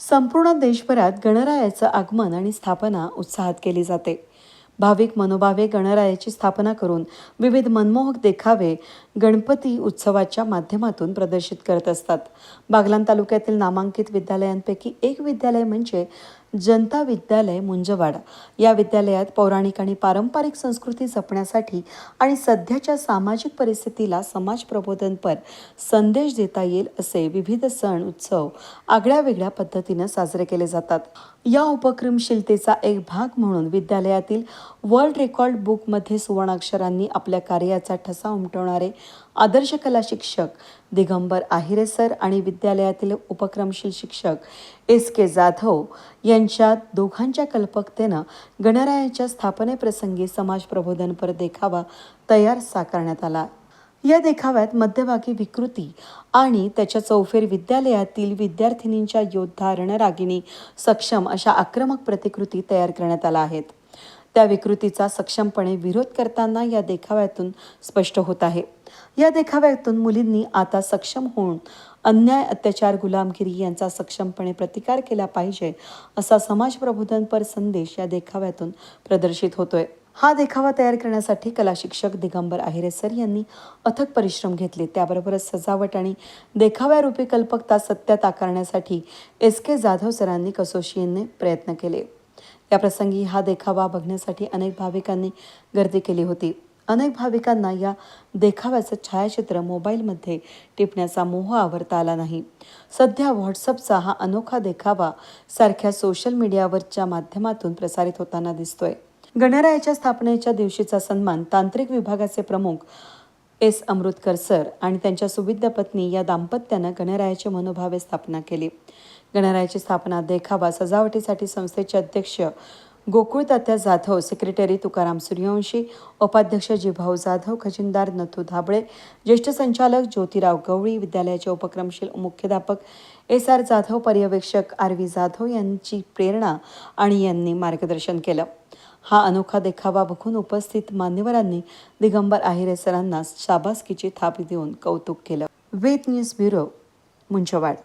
संपूर्ण देशभरात गणरायाचं आगमन आणि स्थापना उत्साहात केली जाते. भाविक मनोभावे गणरायाची स्थापना करून विविध मनमोहक देखावे गणपती उत्सवाच्या माध्यमातून प्रदर्शित करत असतात. बागलान तालुक्यातील नामांकित विद्यालयांपैकी एक विद्यालय म्हणजे जनता विद्यालय मुंजवाड. या विद्यालयात पौराणिक आणि पारंपरिक संस्कृती जपण्यासाठी आणि सध्याच्या सामाजिक परिस्थितीला समाज प्रबोधनपर संदेश देता येईल असे विविध सण उत्सव आगळ्या वेगळ्या पद्धतीनं साजरे केले जातात. या उपक्रमशीलतेचा एक भाग म्हणून विद्यालयातील वर्ल्ड रेकॉर्ड बुकमध्ये सुवर्णाक्षरांनी आपल्या कार्याचा ठसा उमटवणारे आदर्श कला शिक्षक दिगंबर आहिरे सर आणि विद्यालयातील उपक्रमशील शिक्षक एस के जाधव यांच्या दोघांच्या कल्पकतेनं गणरायाच्या स्थापनेप्रसंगी समाज प्रबोधनपर देखावा तयार साकारण्यात आला. या देखाव्यात मध्यभागी विकृती आणि त्याच्या चौफेर विद्यालयातील विद्यार्थिनींच्या योद्धा रणरागिणी सक्षम अशा आक्रमक प्रतिकृती तयार करण्यात आल्या आहेत. त्या विकृतीचा सक्षमपणे विरोध करताना या देखाव्यातून स्पष्ट होत आहे. या देखाव्यातून मुलींनी आता सक्षम होऊन अन्याय अत्याचार गुलामगिरी यांचा सक्षमपणे प्रतिकार केला पाहिजे असा समाज प्रबोधनपर संदेश या देखाव्यातून प्रदर्शित होतोय. हा देखावा तयार करण्यासाठी कला शिक्षक दिगंबर आहिरे सर यांनी अथक परिश्रम घेतले. त्याबरोबरच सजावट आणि देखाव्यारूपी कल्पकता सत्यात आकारण्यासाठी एस के जाधव सरांनी कसोशीने प्रयत्न केले. या प्रसंगी हा देखावा बघण्यासाठी अनेक भाविकांनी गर्दी केली होती. अनेक भाविकांना या देखाव्याचं छायाचित्र मोबाईलमध्ये टिपण्याचा मोह आवरता आला नाही. सध्या व्हॉट्सअपचा हा अनोखा देखावा सारख्या सोशल मीडियावरच्या माध्यमातून प्रसारित होताना दिसतोय. गणरायाच्या स्थापनेच्या दिवशीचा सन्मान तांत्रिक विभागाचे प्रमुख एस. अमृतकर सर आणि त्यांच्या सुविद्य पत्नी या दाम्पत्यानं गणरायाचे मनोभावे स्थापना केली. गणरायाची स्थापना देखावा सजावटीसाठी संस्थेचे अध्यक्ष गोकुळ तात्या जाधव सेक्रेटरी तुकाराम सूर्यवंशी उपाध्यक्ष जिभाऊ जाधव खजिनदार नथू धाबळे ज्येष्ठ संचालक ज्योतिराव गवळी विद्यालयाचे उपक्रमशील मुख्याध्यापक एस आर जाधव पर्यवेक्षक आर व्ही जाधव यांची प्रेरणा आणि यांनी मार्गदर्शन केलं. हा अनोखा देखावा बघून उपस्थित मान्यवरांनी दिगंबर आहिरे सरांना शाबासकीची थाप देऊन कौतुक केलं. वेद न्यूज ब्युरो मुंचवाड